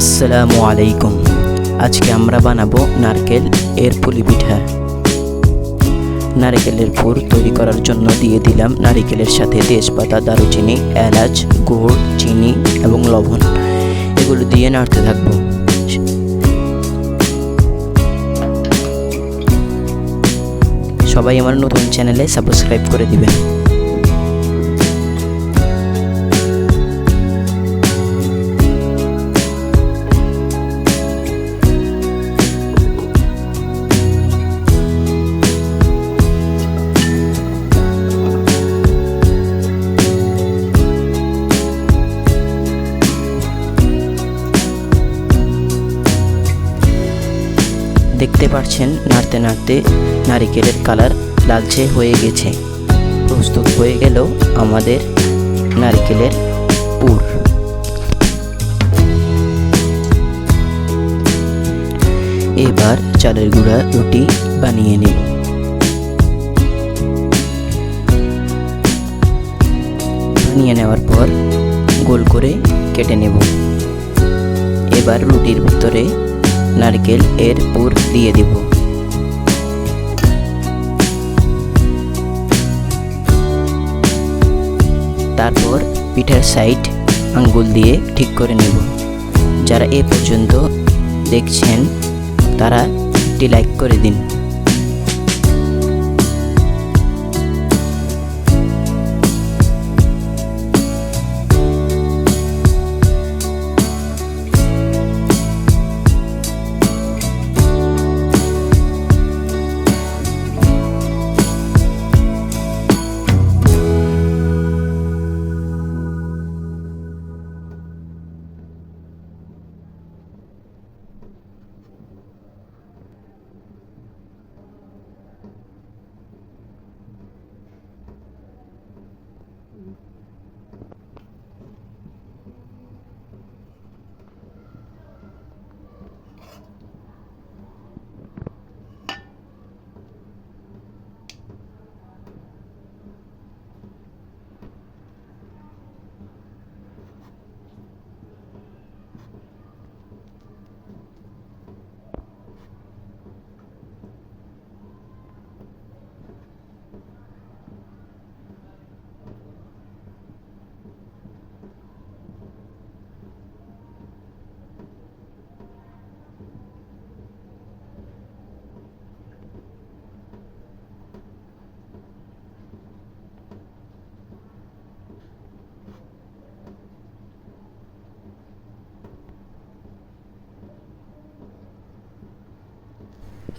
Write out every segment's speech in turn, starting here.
আসসালামু আলাইকুম। আজকে আমরা বানাবো নারকেল এর পুলি পিঠা নারকেলের পুর তৈরি করার জন্য দিয়ে দিলাম নারকেলের সাথে তেজপাতা, দারুচিনি, এলাচ, গুড়, চিনি এবং লবণ। এগুলো দিয়ে নাড়তে থাকব। সবাই আমার নতুন চ্যানেলে সাবস্ক্রাইব করে দিবেন। দেখতে পাচ্ছেন নাড়তে নাড়তে নারিকেলের কালার লালচে হয়ে গেছে। প্রস্তুত হয়ে গেল আমাদের নারিকেলের পুর। এবার চালের গুঁড়া রুটি বানিয়ে নেব বানিয়ে নেওয়ার পর গোল করে কেটে নেব। এবার রুটির ভিতরে নারকেল এর পুর দিয়ে দেব। তারপর পিঠার সাইড আঙ্গুল দিয়ে ঠিক করে নেব। যারা এ পর্যন্ত দেখছেন, তারা একটি লাইক করে দিন।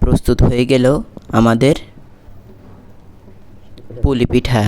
প্রস্তুত হয়ে গেল আমাদের পুলি পিঠা